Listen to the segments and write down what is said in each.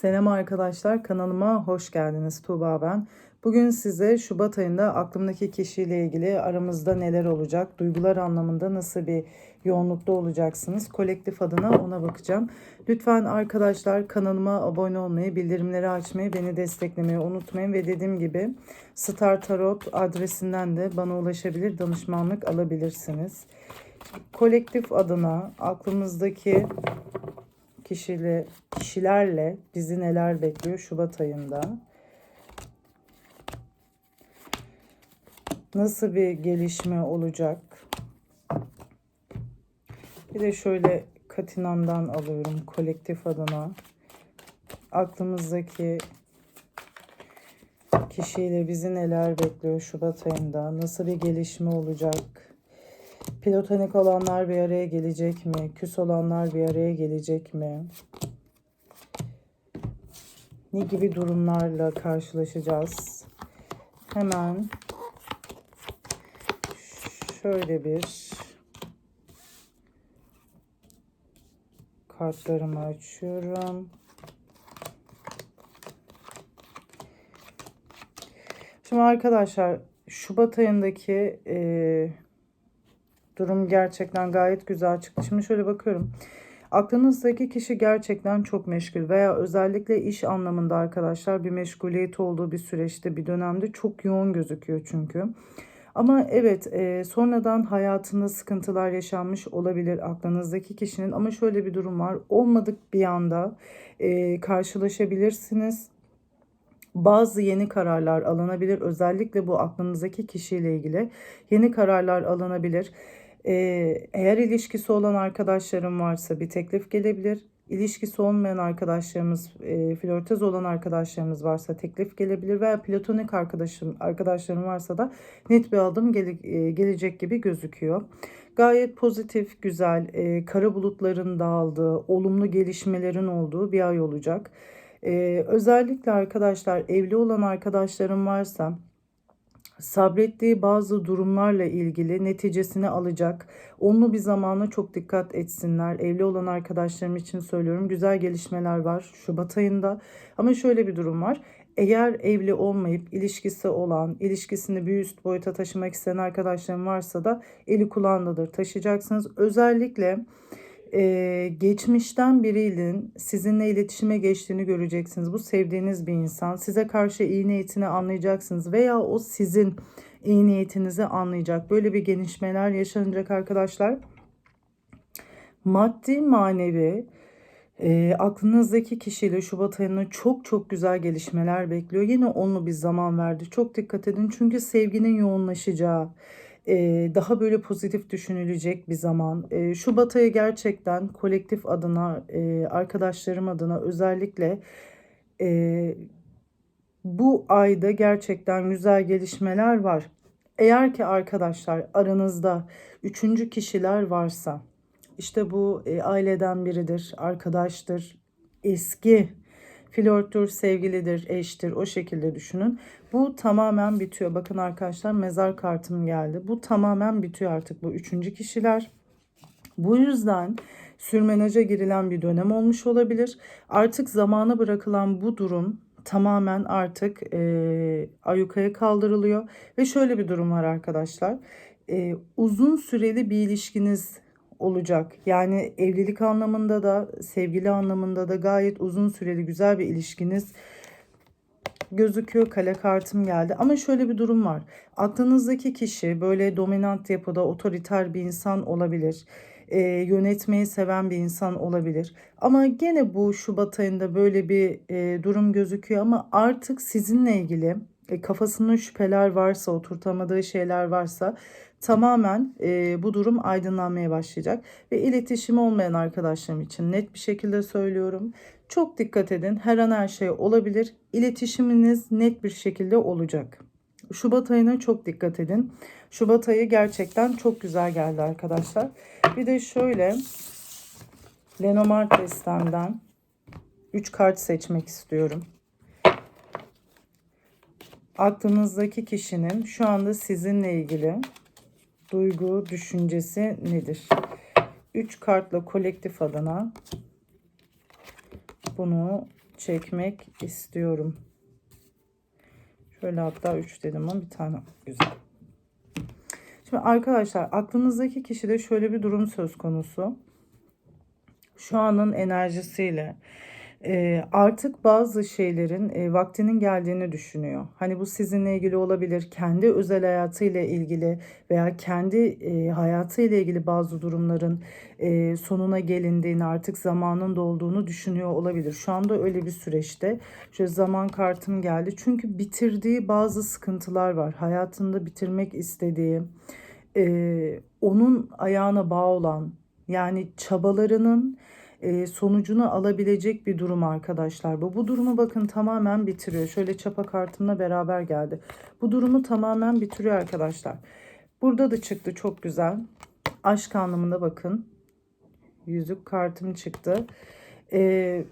Selam arkadaşlar kanalıma hoş geldiniz Tuğba ben. Bugün size Şubat ayında aklımdaki kişiyle ilgili aramızda neler olacak, duygular anlamında nasıl bir yoğunlukta olacaksınız, kolektif adına ona bakacağım. Lütfen arkadaşlar kanalıma abone olmayı, bildirimleri açmayı, beni desteklemeyi unutmayın ve dediğim gibi Star Tarot adresinden de bana ulaşabilir, danışmanlık alabilirsiniz. Kolektif adına aklımızdaki kişiyle, kişilerle bizi neler bekliyor Şubat ayında? Nasıl bir gelişme olacak? Bir de şöyle Katinam'dan alıyorum kolektif adına. Aklımızdaki kişiyle bizi neler bekliyor Şubat ayında? Nasıl bir gelişme olacak? Platonik olanlar bir araya gelecek mi? Küs olanlar bir araya gelecek mi? Ne gibi durumlarla karşılaşacağız? Hemen şöyle bir kartlarımı açıyorum. Şimdi arkadaşlar Şubat ayındaki eee durum gerçekten gayet güzel çıktı. Şimdi şöyle bakıyorum. Aklınızdaki kişi gerçekten çok meşgul veya özellikle iş anlamında arkadaşlar bir meşguliyet olduğu bir süreçte bir dönemde çok yoğun gözüküyor çünkü. Ama evet e, sonradan hayatında sıkıntılar yaşanmış olabilir aklınızdaki kişinin ama şöyle bir durum var olmadık bir anda e, karşılaşabilirsiniz bazı yeni kararlar alınabilir. Özellikle bu aklınızdaki kişiyle ilgili yeni kararlar alınabilir. Ee, eğer ilişkisi olan arkadaşlarım varsa bir teklif gelebilir. İlişkisi olmayan arkadaşlarımız, e, flörtöz olan arkadaşlarımız varsa teklif gelebilir veya platonik arkadaşım arkadaşlarım varsa da net bir adım gele, e, gelecek gibi gözüküyor. Gayet pozitif, güzel, e, kara bulutların dağıldığı, olumlu gelişmelerin olduğu bir ay olacak. E, özellikle arkadaşlar evli olan arkadaşlarım varsa sabrettiği bazı durumlarla ilgili neticesini alacak. Onlu bir zamana çok dikkat etsinler. Evli olan arkadaşlarım için söylüyorum. Güzel gelişmeler var Şubat ayında. Ama şöyle bir durum var. Eğer evli olmayıp ilişkisi olan, ilişkisini bir üst boyuta taşımak isteyen arkadaşlarım varsa da eli kulağındadır taşıyacaksınız. Özellikle ee, geçmişten birinin sizinle iletişime geçtiğini göreceksiniz. Bu sevdiğiniz bir insan. Size karşı iyi niyetini anlayacaksınız veya o sizin iyi niyetinizi anlayacak. Böyle bir gelişmeler yaşanacak arkadaşlar. Maddi manevi e, aklınızdaki kişiyle Şubat ayında çok çok güzel gelişmeler bekliyor. Yine onlu bir zaman verdi. Çok dikkat edin çünkü sevginin yoğunlaşacağı, daha böyle pozitif düşünülecek bir zaman. Şubat ayı gerçekten kolektif adına, arkadaşlarım adına özellikle bu ayda gerçekten güzel gelişmeler var. Eğer ki arkadaşlar aranızda üçüncü kişiler varsa işte bu aileden biridir, arkadaştır, eski flörttür, sevgilidir, eştir o şekilde düşünün. Bu tamamen bitiyor. Bakın arkadaşlar mezar kartım geldi. Bu tamamen bitiyor artık bu üçüncü kişiler. Bu yüzden sürmenaja girilen bir dönem olmuş olabilir. Artık zamana bırakılan bu durum tamamen artık e, ayukaya kaldırılıyor. Ve şöyle bir durum var arkadaşlar. E, uzun süreli bir ilişkiniz olacak. Yani evlilik anlamında da sevgili anlamında da gayet uzun süreli güzel bir ilişkiniz gözüküyor. Kale kartım geldi. Ama şöyle bir durum var. Aklınızdaki kişi böyle dominant yapıda otoriter bir insan olabilir. E, yönetmeyi seven bir insan olabilir. Ama gene bu Şubat ayında böyle bir e, durum gözüküyor ama artık sizinle ilgili e, kafasında şüpheler varsa, oturtamadığı şeyler varsa tamamen e, bu durum aydınlanmaya başlayacak. Ve iletişimi olmayan arkadaşlarım için net bir şekilde söylüyorum. Çok dikkat edin. Her an her şey olabilir. İletişiminiz net bir şekilde olacak. Şubat ayına çok dikkat edin. Şubat ayı gerçekten çok güzel geldi arkadaşlar. Bir de şöyle Lenormand destemden 3 kart seçmek istiyorum. Aklınızdaki kişinin şu anda sizinle ilgili duygu, düşüncesi nedir? 3 kartla kolektif adına bunu çekmek istiyorum. Şöyle hatta 3 dedim ama bir tane güzel. Şimdi arkadaşlar aklınızdaki kişide şöyle bir durum söz konusu. Şu anın enerjisiyle e, artık bazı şeylerin e, vaktinin geldiğini düşünüyor. Hani bu sizinle ilgili olabilir, kendi özel hayatıyla ilgili veya kendi e, hayatıyla ilgili bazı durumların e, sonuna gelindiğini, artık zamanın dolduğunu düşünüyor olabilir. Şu anda öyle bir süreçte. Şöyle zaman kartım geldi. Çünkü bitirdiği bazı sıkıntılar var. Hayatında bitirmek istediği, e, onun ayağına bağ olan, yani çabalarının sonucunu alabilecek bir durum arkadaşlar. Bu bu durumu bakın tamamen bitiriyor. Şöyle çapa kartımla beraber geldi. Bu durumu tamamen bitiriyor arkadaşlar. Burada da çıktı çok güzel. Aşk anlamında bakın. Yüzük kartım çıktı. E,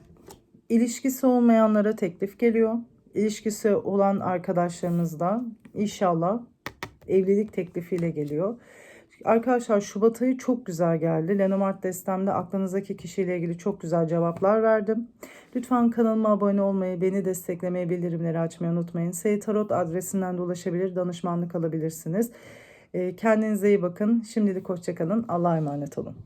ilişkisi olmayanlara teklif geliyor. İlişkisi olan arkadaşlarınız da inşallah evlilik teklifiyle geliyor. Arkadaşlar Şubat ayı çok güzel geldi. Lenormand destemde aklınızdaki kişiyle ilgili çok güzel cevaplar verdim. Lütfen kanalıma abone olmayı, beni desteklemeyi, bildirimleri açmayı unutmayın. Sey Tarot adresinden de ulaşabilir, danışmanlık alabilirsiniz. Ee, Kendinize iyi bakın. Şimdilik hoşçakalın. Allah'a emanet olun.